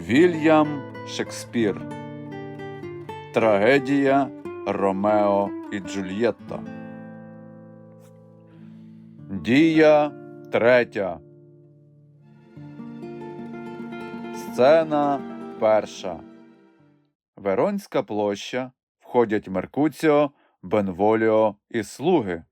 Вільям Шекспір. Трагедія Ромео і Джульєтта. Дія третя. Сцена перша. Веронська площа. Входять Меркуціо, Бенволіо і слуги.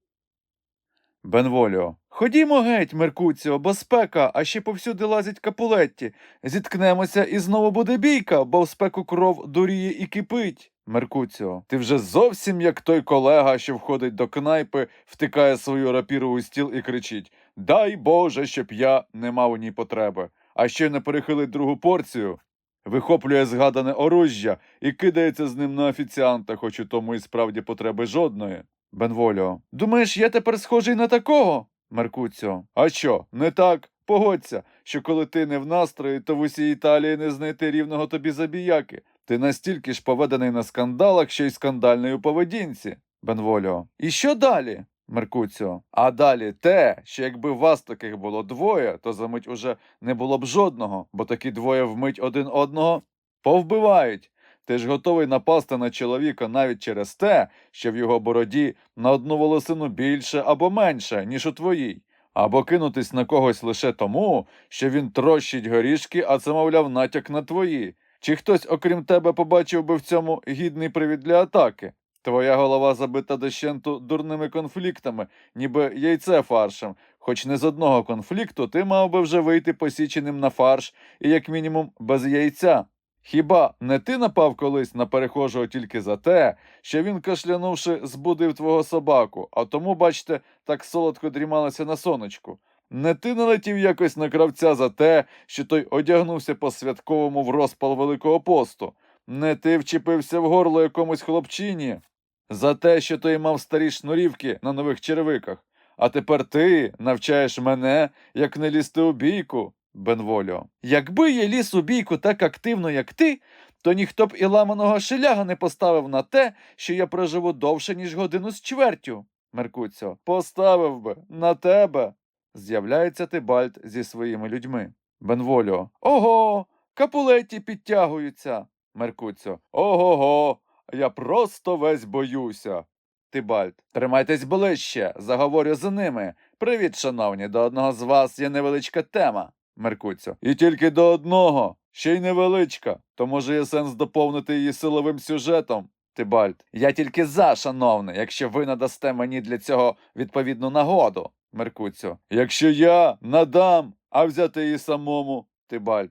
Бенволіо. Ходімо геть, Меркуціо, бо спека, а ще повсюди лазять капулетті. Зіткнемося і знову буде бійка, бо в спеку кров дуріє і кипить. Меркуціо, ти вже зовсім як той колега, що входить до кнайпи, втикає свою рапіру у стіл і кричить Дай Боже, щоб я не мав у ній потреби. А ще не перехилить другу порцію. Вихоплює згадане оружжя і кидається з ним на офіціанта, хоч у тому і справді потреби жодної. Бенволіо. Думаєш, я тепер схожий на такого? Меркуціо. А що, не так? Погодься, що коли ти не в настрої, то в усій Італії не знайти рівного тобі забіяки. Ти настільки ж поведений на скандалах, що й скандальної у поведінці. Бенволіо. І що далі? Меркуціо. А далі те, що якби вас таких було двоє, то за мить уже не було б жодного, бо такі двоє вмить один одного повбивають. Ти ж готовий напасти на чоловіка навіть через те, що в його бороді на одну волосину більше або менше, ніж у твоїй, або кинутись на когось лише тому, що він трощить горішки, а це, мовляв, натяк на твої. Чи хтось, окрім тебе, побачив би в цьому гідний привід для атаки? Твоя голова забита дощенту дурними конфліктами, ніби яйце фаршем, хоч не з одного конфлікту ти мав би вже вийти посіченим на фарш і, як мінімум, без яйця. Хіба не ти напав колись на перехожого тільки за те, що він, кашлянувши, збудив твого собаку, а тому, бачте, так солодко дрімалося на сонечку? Не ти налетів якось на кравця за те, що той одягнувся по святковому в розпал Великого посту? Не ти вчепився в горло якомусь хлопчині за те, що той мав старі шнурівки на нових черевиках. А тепер ти навчаєш мене, як не лізти у бійку, Бенволіо. Якби я ліз у бійку так активно, як ти, то ніхто б і ламаного шеляга не поставив на те, що я проживу довше, ніж годину з чвертю. Меркуціо. Поставив би на тебе. З'являється Тибальт зі своїми людьми. Бенволіо. Ого, капулеті підтягуються. Меркуціо. Ого-го, я просто весь боюся. Тибальт. Тримайтесь ближче, заговорю з ними. Привіт, шановні, до одного з вас є невеличка тема. Меркуціо. І тільки до одного, ще й невеличка. То може є сенс доповнити її силовим сюжетом. Тибальт. Я тільки за, шановний, якщо ви надасте мені для цього відповідну нагоду. Меркуціо. Якщо я надам, а взяти її самому. Тибальт.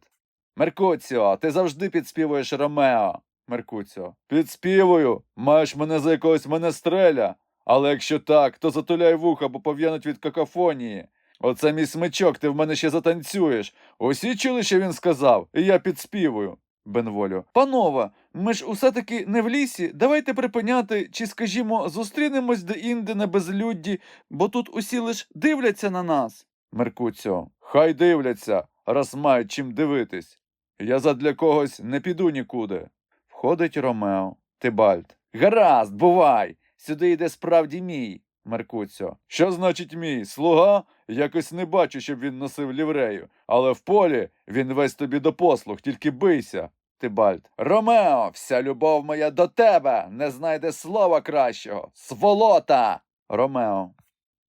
Меркуціо, ти завжди підспівуєш Ромео. Меркуціо. Підспівую. Маєш мене за якогось менестреля. Але якщо так, то затуляй вуха, бо пов'януть від какофонії. Оце мій смичок, ти в мене ще затанцюєш. Усі чули, що він сказав, і я підспівую. Бенволю. Панове, ми ж усе таки не в лісі. Давайте припиняти, чи, скажімо, зустрінемось де-інде на безлюдді, бо тут усі лиш дивляться на нас. Меркуціо. Хай дивляться, раз мають чим дивитись. Я задля когось не піду нікуди. Входить Ромео. Тибальт. Гаразд, бувай. Сюди йде справді мій. Меркуціо. Що значить мій? Слуга? Якось не бачу, щоб він носив ліврею, але в полі він весь тобі до послуг, тільки бийся. Тибальт. Ромео, вся любов моя до тебе, не знайде слова кращого. Сволота. Ромео.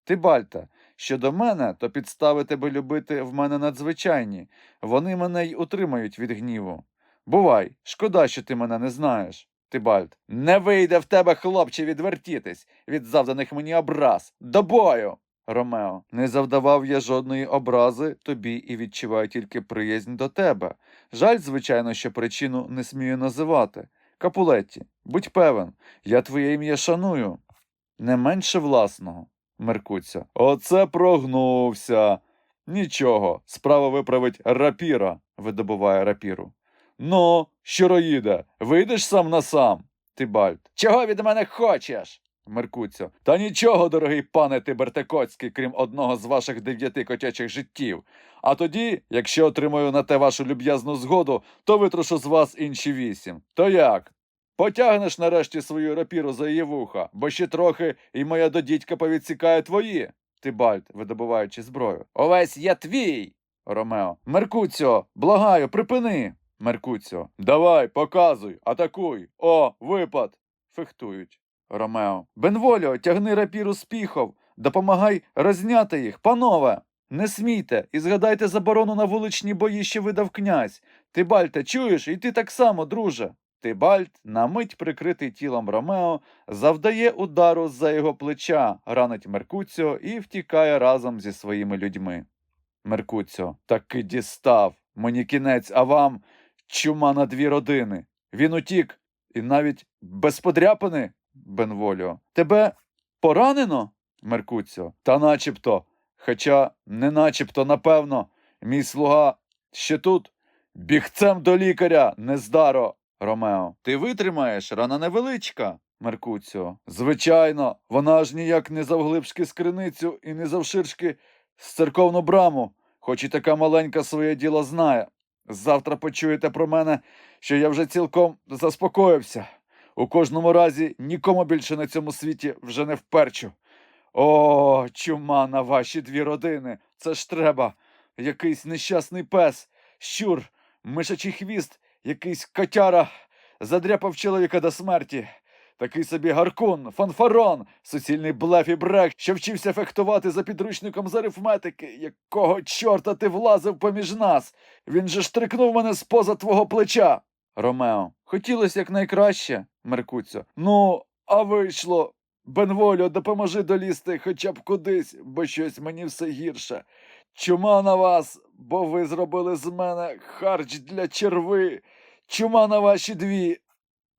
Тибальте, щодо мене, то підстави тебе любити в мене надзвичайні. Вони мене й утримають від гніву. Бувай, шкода, що ти мене не знаєш. Тибальт. Не вийде в тебе, хлопче, відвертітись від завданих мені образ. До бою. Ромео. Не завдавав я жодної образи тобі і відчуваю тільки приязнь до тебе. Жаль, звичайно, що причину не смію називати. Капулетті, будь певен, я твоє ім'я шаную. Не менше власного. Меркуця. Оце прогнувся. Нічого, справа виправить рапіра, видобуває рапіру. Ну, щуроїде, вийдеш сам на сам. Тибальт. Чого від мене хочеш? Меркуцьо. Та нічого, дорогий пане Тибертекоцький, крім одного з ваших дев'яти котячих життів. А тоді, якщо отримаю на те вашу люб'язну згоду, то витрушу з вас інші вісім. То як? Потягнеш нарешті свою рапіру за її вуха, бо ще трохи і моя додідька повідсікає твої. Тибальт, видобуваючи зброю. Овесь я твій. Ромео. Меркуціо, благаю, припини. Меркуціо. Давай, показуй, атакуй. О, випад. Фехтують. Ромео. Бенволіо, тягни рапіру з піхов. Допомагай розняти їх, панове. Не смійте і згадайте заборону на вуличні бої, що видав князь. Тибальте, чуєш, і ти так само, друже. Тибальт, на мить прикритий тілом Ромео, завдає удару з-за його плеча, ранить Меркуціо і втікає разом зі своїми людьми. Меркуціо, таки дістав. Мені кінець, а вам чума на дві родини. Він утік, і навіть без подряпини, Бенволіо. Тебе поранено? Меркуціо. Та начебто. Хоча не начебто, напевно, мій слуга ще тут. Бігцем до лікаря, нездаро. Ромео. Ти витримаєш, рана невеличка. Меркуціо. Звичайно, вона ж ніяк не завглибшки скриницю і не завширшки з церковну браму, хоч і така маленька своє діло знає. Завтра почуєте про мене, що я вже цілком заспокоївся. У кожному разі нікому більше на цьому світі вже не вперчу. О, чума на ваші дві родини. Це ж треба. Якийсь нещасний пес, щур, мишачий хвіст, якийсь котяра задряпав чоловіка до смерті. Такий собі гаркун, фанфарон, суцільний блеф і брек, що вчився фехтувати за підручником з арифметики. Якого чорта ти влазив поміж нас? Він же штрикнув мене споза твого плеча. Ромео, хотілося якнайкраще, Меркуцьо. Ну, а вийшло. Бенволю, допоможи долізти хоча б кудись, бо щось мені все гірше. Чума на вас, бо ви зробили з мене харч для черви. Чума на ваші дві.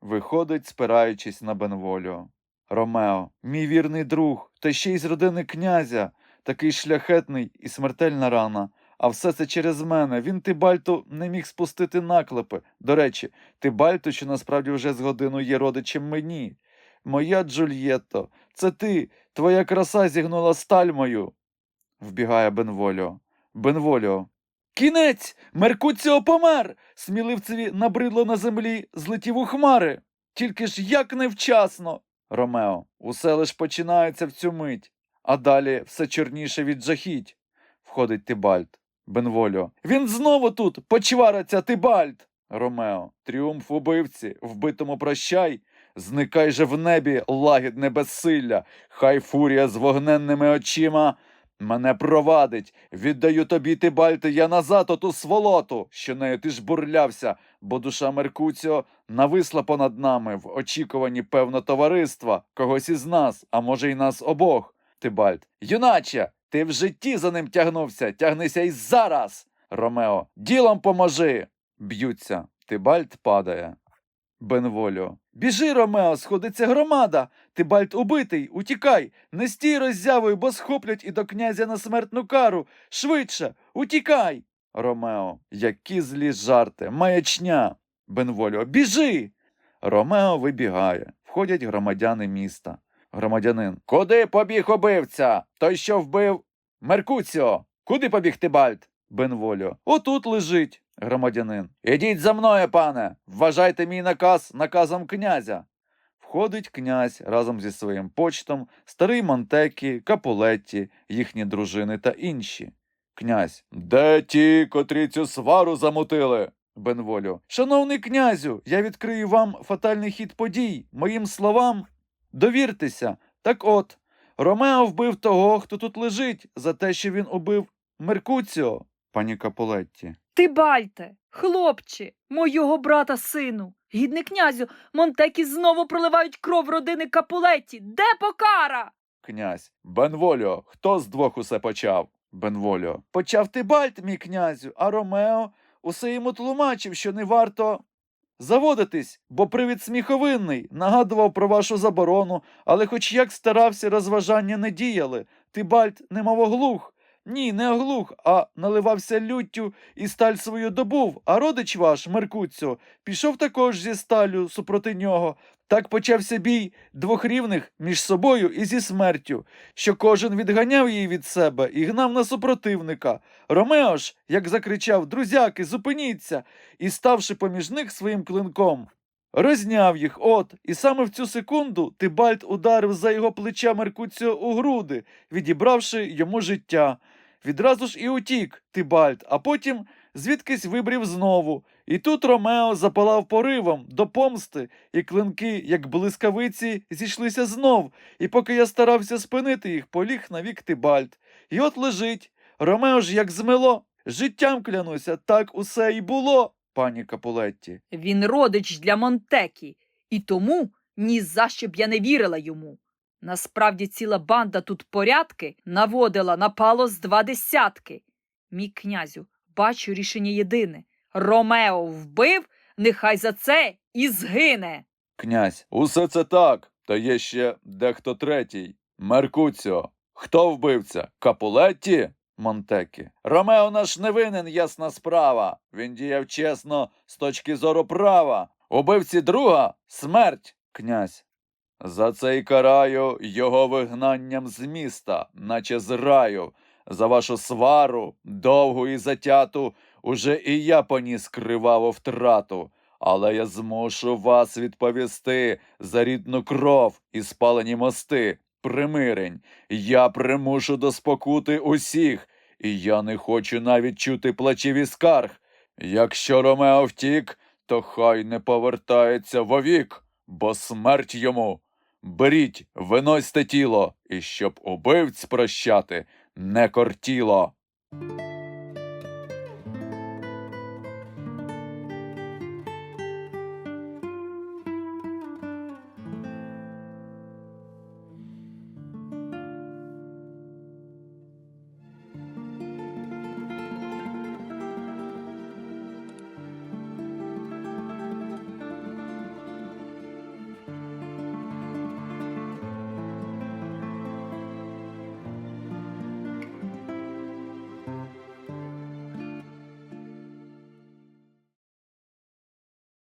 Виходить, спираючись на Бенволю. Ромео, мій вірний друг, та ще й з родини князя, такий шляхетний і смертельна рана. А все це через мене. Він Тибальту не міг спустити наклепи. До речі, Тибальту, що насправді вже з годину є родичем мені. Моя Джульєтто, це ти, твоя краса зігнула сталь мою. Вбігає Бенволіо. Бенволіо. Кінець! Меркуціо помер! Сміливцеві набридло на землі, злетів у хмари. Тільки ж як невчасно. Ромео, усе лиш починається в цю мить, а далі все чорніше від жахіть. Входить Тибальт. Бенволіо. Він знову тут почвариться, Тибальт. Ромео. Тріумф убивці, вбитому прощай. Зникай же в небі, лагідне безсилля, хай фурія з вогненними очима мене провадить. Віддаю тобі, Тибальте, я назад оту сволоту, що нею ти ж бурлявся, бо душа Меркуціо нависла понад нами в очікуванні певно товариства, когось із нас, а може й нас обох. Тибальт. Юначе, ти в житті за ним тягнувся, тягнися й зараз. Ромео. Ділом поможи. Б'ються. Тибальт падає. Бенволіо. Біжи, Ромео, сходиться громада. Тибальт убитий, утікай, не стій роззявою, бо схоплять і до князя на смертну кару. Швидше, утікай. Ромео. Які злі жарти, маячня. Бенволіо. Біжи. Ромео вибігає. Входять громадяни міста. Громадянин. Куди побіг убивця? Той, що вбив Меркуціо. Куди побіг Тибальт? Бенволіо. Отут лежить. Громадянин. Ідіть за мною, пане. Вважайте мій наказ наказом князя. Входить князь разом зі своїм почтом, старий Монтекі, Капулетті, їхні дружини та інші. Князь. Де ті, котрі цю свару замутили? Бенволю. Шановний князю, я відкрию вам фатальний хід подій. Моїм словам. Довіртеся. Так от, Ромео вбив того, хто тут лежить, за те, що він убив Меркуціо. Пані Капулетті. Тибальте, хлопче, мого брата сину, гідний князю, Монтекі знову проливають кров родини Капулеті. Де покара? Князь. Бенволіо, хто з двох усе почав? Бенволіо. Почав Тибальт, мій князю, а Ромео усе йому тлумачив, що не варто заводитись, бо привід сміховинний, нагадував про вашу заборону, але хоч як старався, розважання не діяли. ти бальт немов оглух. Ні, не оглух, а наливався люттю і сталь свою добув, а родич ваш, Меркуцьо, пішов також зі сталю супроти нього. Так почався бій двох рівних між собою і зі смертю, що кожен відганяв її від себе і гнав на супротивника. Ромео ж, як закричав Друзяки, зупиніться, і, ставши поміж них своїм клинком, розняв їх, от, і саме в цю секунду Тибальт ударив за його плеча Меркуціо у груди, відібравши йому життя. Відразу ж і утік Тибальт, а потім звідкись вибрів знову, І тут Ромео запалав поривом до помсти, і клинки, як блискавиці, зійшлися знов, і поки я старався спинити їх, поліг навік Тибальт. І от лежить. Ромео ж як змило. Життям клянуся, так усе і було, пані Капулетті. Він родич для Монтекі, і тому ні за що б я не вірила йому. Насправді ціла банда тут порядки наводила напало з два десятки. Мій князю, бачу рішення єдине. Ромео вбив, нехай за це і згине. Князь, усе це так, та є ще дехто третій. Меркуціо. Хто вбивця? Капулетті? Монтекі. Ромео наш не винен, ясна справа. Він діяв чесно з точки зору права. Убивці друга смерть, князь. За це й караю його вигнанням з міста, наче з раю. За вашу свару, довгу і затяту, уже і я поніс криваву втрату. Але я змушу вас відповісти за рідну кров і спалені мости, примирень. Я примушу до спокути усіх, і я не хочу навіть чути плачів і скарг. Якщо Ромео втік, то хай не повертається вовік, бо смерть йому. Беріть, виносьте тіло, і щоб убивць прощати не кортіло.